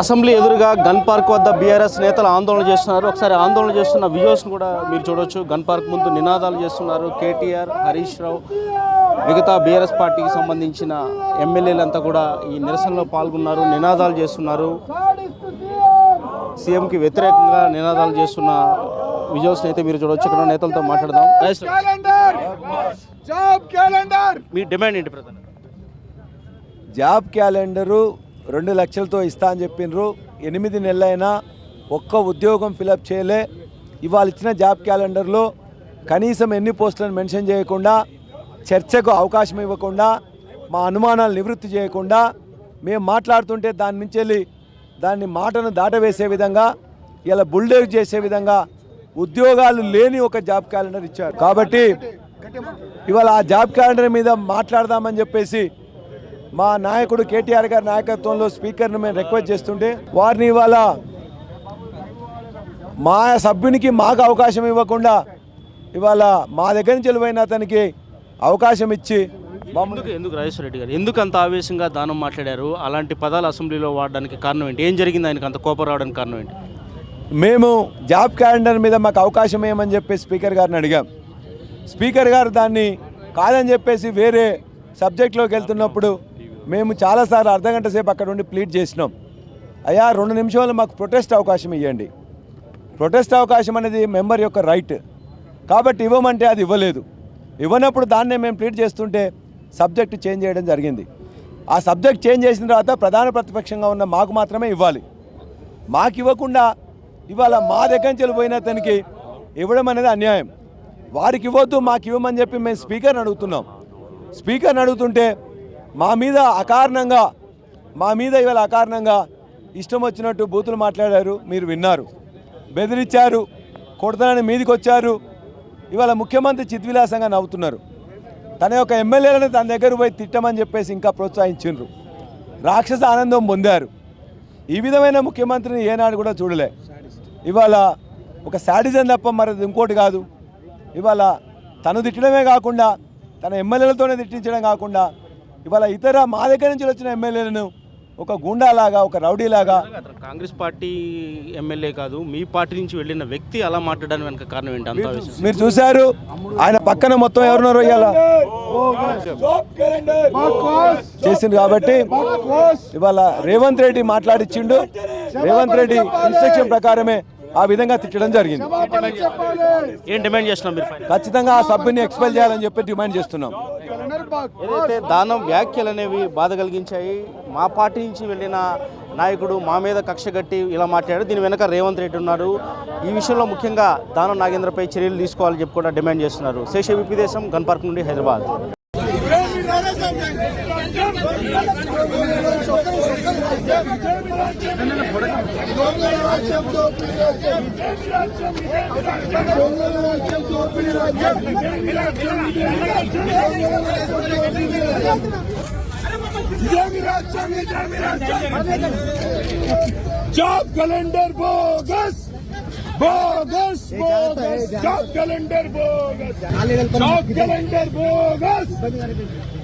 Assembly ఎదురుగా gun park వద్ద BRS నేతలు ఆందోళన చేస్తున్నారు. ఒకసారి ఆందోళన చేస్తున్న విజువల్స్ కూడా మీరు చూడొచ్చు. గన్ పార్క్ ముందు నినాదాలు చేస్తున్నారు. కేటీఆర్ హరీష్ రావు మిగతా బీఆర్ఎస్ పార్టీకి సంబంధించిన ఎమ్మెల్యేలంతా కూడా ఈ నిరసనలో పాల్గొన్నారు నినాదాలు చేస్తున్నారు. సీఎంకి వ్యతిరేకంగా నినాదాలు చేస్తున్న విజువల్స్ అయితే మీరు చూడొచ్చు. ఇక్కడ నేతలతో మాట్లాడదాం. మీ డిమాండ్ ఏంటి ప్రధాన? జాబ్ క్యాలెండరు రెండు లక్షలతో ఇస్తా అని చెప్పిండ్రు ఎనిమిది నెలలైనా ఒక్క ఉద్యోగం ఫిలప్ చేయలే. ఇవాళ ఇచ్చిన జాబ్ క్యాలెండర్లో కనీసం ఎన్ని పోస్టులను మెన్షన్ చేయకుండా చర్చకు అవకాశం ఇవ్వకుండా మా అనుమానాలు నివృత్తి చేయకుండా మేము మాట్లాడుతుంటే దాని నుంచి వెళ్ళి దాన్ని మాటను దాటవేసే విధంగా ఇలా బుల్డేవ్ చేసే విధంగా ఉద్యోగాలు లేని ఒక జాబ్ క్యాలెండర్ ఇచ్చారు. కాబట్టి ఇవాళ ఆ జాబ్ క్యాలెండర్ మీద మాట్లాడదామని చెప్పేసి మా నాయకుడు కేటీఆర్ గారి నాయకత్వంలో స్పీకర్ను మేము రిక్వెస్ట్ చేస్తుంటే వారిని ఇవాళ మా సభ్యునికి మాకు అవకాశం ఇవ్వకుండా ఇవాళ మా దగ్గర నుంచి వెళ్ళిపోయిన అతనికి అవకాశం ఇచ్చి ఎందుకు ఎందుకు రాజేశ్వర రెడ్డి గారు? ఎందుకు అంత ఆవేశంగా దానం మాట్లాడారు? అలాంటి పదాలు అసెంబ్లీలో వాడడానికి కారణం ఏంటి? ఏం జరిగింది ఆయనకు అంత కోపం రావడానికి కారణం ఏంటి? మేము జాబ్ క్యాలెండర్ మీద మాకు అవకాశం ఏమని చెప్పి స్పీకర్ గారిని అడిగాం. స్పీకర్ గారు దాన్ని కాదని చెప్పేసి వేరే సబ్జెక్ట్లోకి వెళ్తున్నప్పుడు మేము చాలాసార్లు అర్ధ గంట సేపు అక్కడ ఉండి ప్లీట్ చేసినాం. అయ్యా రెండు నిమిషాలు మాకు ప్రొటెస్ట్ అవకాశం ఇవ్వండి ప్రొటెస్ట్ అవకాశం అనేది మెంబర్ యొక్క రైట్ కాబట్టి ఇవ్వమంటే అది ఇవ్వలేదు. ఇవ్వనప్పుడు దాన్నే మేము ప్లీట్ చేస్తుంటే సబ్జెక్ట్ చేంజ్ చేయడం జరిగింది. ఆ సబ్జెక్ట్ చేంజ్ చేసిన తర్వాత ప్రధాన ప్రతిపక్షంగా ఉన్న మాకు మాత్రమే ఇవ్వాలి. మాకు ఇవ్వకుండా ఇవాళ మా దగ్గర నుంచి వెళ్ళిపోయిన అతనికి ఇవ్వడం అనేది అన్యాయం. వారికి ఇవ్వద్దు మాకు ఇవ్వమని చెప్పి మేము స్పీకర్ని అడుగుతున్నాం. స్పీకర్ని అడుగుతుంటే మా మీద అకారణంగా మా మీద ఇవాళ అకారణంగా ఇష్టం వచ్చినట్టు బూతులు మాట్లాడారు మీరు విన్నారు. బెదిరించారు కొడతానని మీదికి వచ్చారు ఇవాళ ముఖ్యమంత్రి చిద్విలాసంగా నవ్వుతున్నారు. తన యొక్క ఎమ్మెల్యేలను తన దగ్గర పోయి తిట్టమని చెప్పేసి ఇంకా ప్రోత్సహించిండ్రు. రాక్షస ఆనందం పొందారు. ఈ విధమైన ముఖ్యమంత్రిని ఏనాడు కూడా చూడలే. ఇవాళ ఒక శాడిజం తప్ప మరి ఇంకోటి కాదు. ఇవాళ తను తిట్టడమే కాకుండా తన ఎమ్మెల్యేలతోనే తిట్టించడం కాకుండా ఇవాళ ఇతర మా దగ్గర నుంచి వచ్చిన ఎమ్మెల్యేలను ఒక గుండాలాగా ఒక రౌడీలాగా కాంగ్రెస్ పార్టీ ఎమ్మెల్యే కాదు మీ పార్టీ నుంచి వెళ్ళిన వ్యక్తి అలా మాట్లాడడానికి వెనక కారణం ఏంటి? మీరు చూశారు? ఆయన పక్కన మొత్తం ఎవరున్నారో ఇవాళ? చేసింది కాబట్టి ఇవాళ రేవంత్ రెడ్డి మాట్లాడిచ్చిండు. రేవంత్ రెడ్డి ఇన్స్ట్రక్షన్ ప్రకారమే ఆ విధంగా తిట్టడం జరిగింది. ఏం డిమాండ్ చేస్తున్నాం మీరు ఖచ్చితంగా ఆ సభ్యుని ఎక్స్పెల్ చేయాలని చెప్పి డిమాండ్ చేస్తున్నాం. ఏదైతే దానం వ్యాఖ్యలు అనేవి బాధ కలిగించాయి మా పార్టీ నుంచి వెళ్ళిన నాయకుడు మా మీద కక్ష కట్టి ఇలా మాట్లాడారు దీని వెనక రేవంత్ రెడ్డి ఉన్నారు ఈ విషయంలో ముఖ్యంగా దానం నాగేంద్రపై చర్యలు తీసుకోవాలని చెప్పి కూడా డిమాండ్ చేస్తున్నారు. శేష విపి దేశం గన్ పార్క్ నుండి Hyderabad. Job calendar bogus bogus bogus job calendar bogus job calendar bogus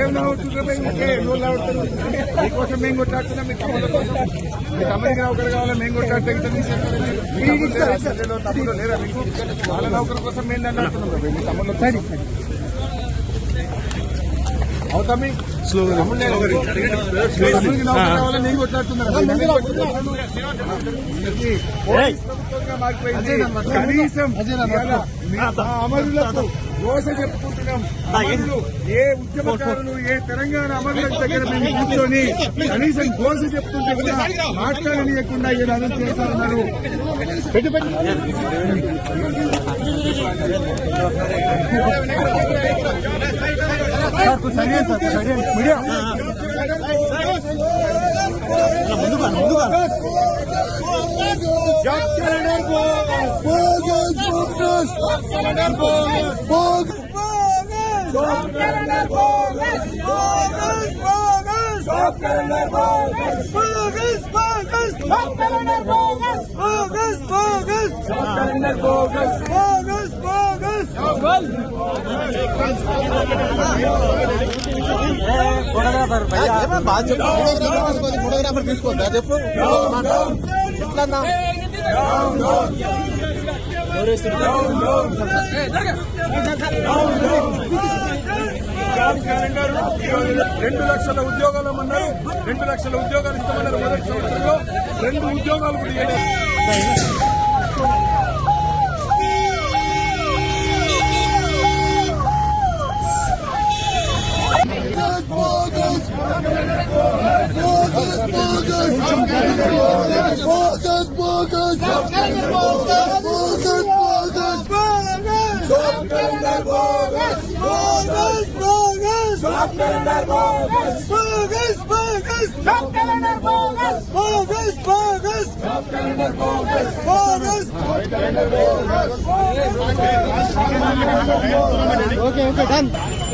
ఏం మీకోసం మేము కొట్లాడుతున్నాం మీ తమ్ముళ్ళ కోసం మీ తమ్ముడికి నౌకరు కావాలా మేము కొట్లాడితే తమ్ముడు లేరా? మీకు వాళ్ళ నౌకరు కోసం మేము దండాడుతున్నాం మీ కనీసం ఇవాళ మా అమరులకు దోశ చెప్పుకుంటున్నాం. ఏ ఉద్యమకారులు ఏ తెలంగాణ అమరుల దగ్గర మేము కూర్చొని కనీసం దోశ చెప్తుంటే కూడా మాట్లాడనీయకుండా ఇలా అరెస్ట్ పెట్టు పెట్టు. Bogus, bogus, bogus, bogus, bogus, bogus, photographer photographer తీసుకోవద్దా చెప్పు ఎట్లన్నా రెండు లక్షల ఉద్యోగాలు అన్నారు రెండు లక్షల ఉద్యోగాలు ఇస్తామన్నారు మొదటి సంవత్సరంలో. రెండు ఉద్యోగాలు కూడా ఇవ్వలేదు Thank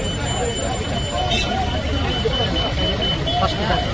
हॉस्पिटल।